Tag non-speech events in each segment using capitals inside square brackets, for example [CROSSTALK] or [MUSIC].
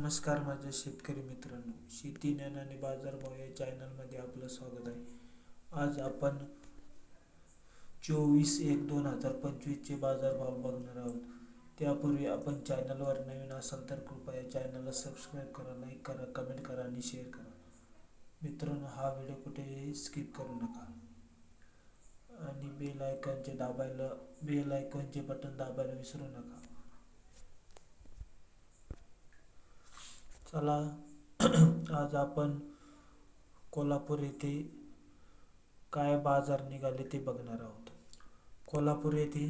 नमस्कार माझ्या शेतकरी मित्रांनो. शेती ज्ञान आणि बाजारभाव या चॅनलमध्ये आपलं स्वागत आहे. आज आपण चोवीस एक दोन हजार पंचवीसचे बाजारभाव बघणार आहोत. त्यापूर्वी आपण चॅनलवर नवीन असाल तर कृपया चॅनलला सबस्क्राईब करा लाईक करा कमेंट करा आणि शेअर करा. मित्रांनो हा व्हिडिओ कुठेही स्किप करू नका. आणि बेल आयकॉनचे दाबायला बेल आयकॉनचे बटन दाबायला विसरू नका. चला. [CLEARS THROAT] आज आपण कोल्हापूर येथे काय बाजार निघाले ते बघणार आहोत. कोल्हापूर येथे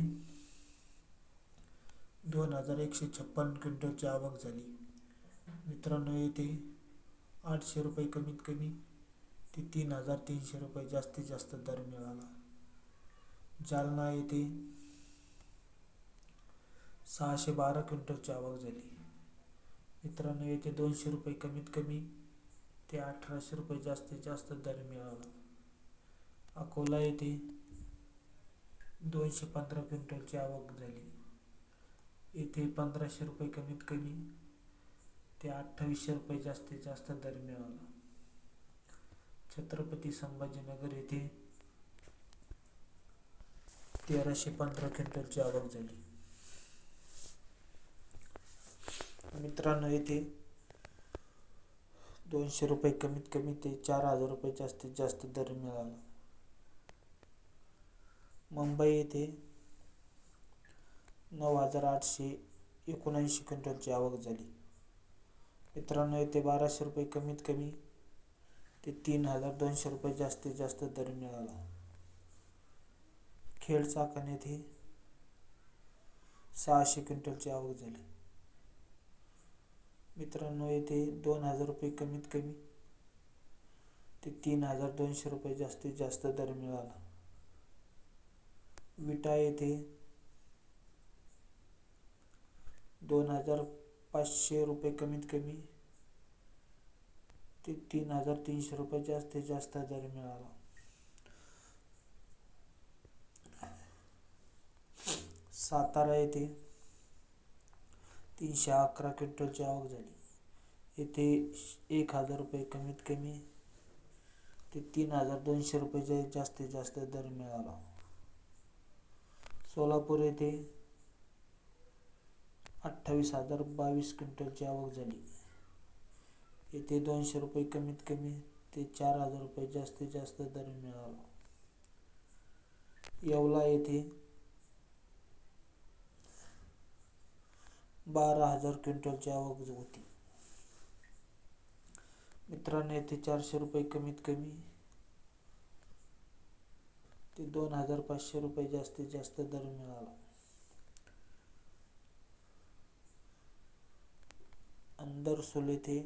दोन हजार एकशे छप्पन क्विंटलची आवक झाली. मित्रांनो येथे आठशे रुपये कमीत कमी ते तीन हजार तीनशे रुपये जास्तीत जास्त दर मिळाला. जालना येथे सहाशे बारा क्विंटलची आवक झाली. मित्रांनो येथे दोनशे रुपये कमीत कमी ते अठराशे रुपये जास्तीत जास्त दर मिळाला अकोला येथे दोनशे पंधरा क्विंटलची आवक झाली. येथे पंधराशे रुपये कमीत कमी ते अठ्ठावीसशे रुपये जास्तीत जास्त दर मिळाला छत्रपती संभाजीनगर येथे तेराशे पंधरा क्विंटलची आवक झाली. मित्रांनो येथे दोनशे रुपये कमीत कमी ते चार हजार रुपये जास्तीत जास्त दर मिळाला. मुंबई येथे नऊ हजार आठशे एकोणऐंशी क्विंटलची आवक झाली. मित्रांनो येथे बाराशे रुपये कमीत कमी ते तीन हजार दोनशे रुपये जास्तीत जास्त दर मिळाला. खेड चाकण येथे सहाशे क्विंटलची आवक झाली. मित्रांनो येथे दोन हजार रुपये कमीत कमी ते तीन हजार दोनशे रुपये जास्तीत जास्त दर मिळाला. विटा येथे दोन हजार पाचशे रुपये कमीत कमी ते तीन हजार तीनशे रुपये जास्तीत जास्त दर मिळाला. सातारा येथे तीनशे अकरा क्विंटलची आवक झाली. येथे एक हजार रुपये कमीत कमी ते तीन हजार दोनशे रुपयेचे जास्तीत जास्त दर मिळाला. सोलापूर येथे अठ्ठावीस हजार बावीस क्विंटलची आवक झाली. येथे दोनशे रुपये कमीत कमी ते चार हजार रुपये जास्तीत जास्त दर मिळाला. येवला येथे बारा हजार क्विंटलची आवक होती. मित्रांनो येथे चारशे रुपये कमीत कमी. ते दोन हजार पाचशे रुपये जास्तीत जास्त दर मिळाला. अंदर सोल येथे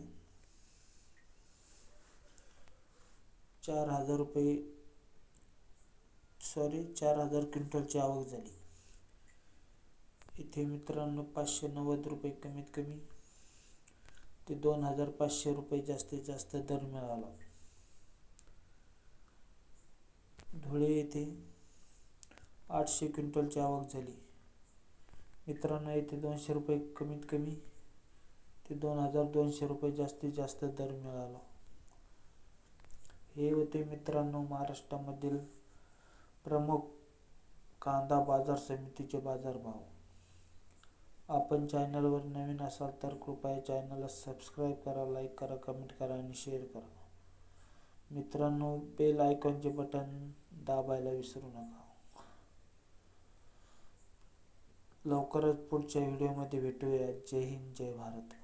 चार हजार रुपये सॉरी चार हजार क्विंटलची आवक झाली. इथे मित्रांनो पाचशे नव्वद रुपये कमीत कमी ते दोन हजार पाचशे रुपये जास्तीत जास्त दर मिळाला. धुळे येथे आठशे क्विंटलची आवक झाली. मित्रांनो येथे दोनशे रुपये कमीत कमी ते दोन हजार दोनशे रुपये जास्तीत जास्त दर मिळाला. हे होते मित्रांनो महाराष्ट्रामधील प्रमुख कांदा बाजार समितीचे बाजारभाव. आपण चॅनलवर नवीन असाल तर कृपया चॅनलला सबस्क्राईब करा लाईक करा कमेंट करा आणि शेअर करा. मित्रांनो बेल आयकॉनचे बटन दाबायला विसरू नका. लवकरच पुढच्या व्हिडिओमध्ये भेटूया. जय हिंद जय भारत.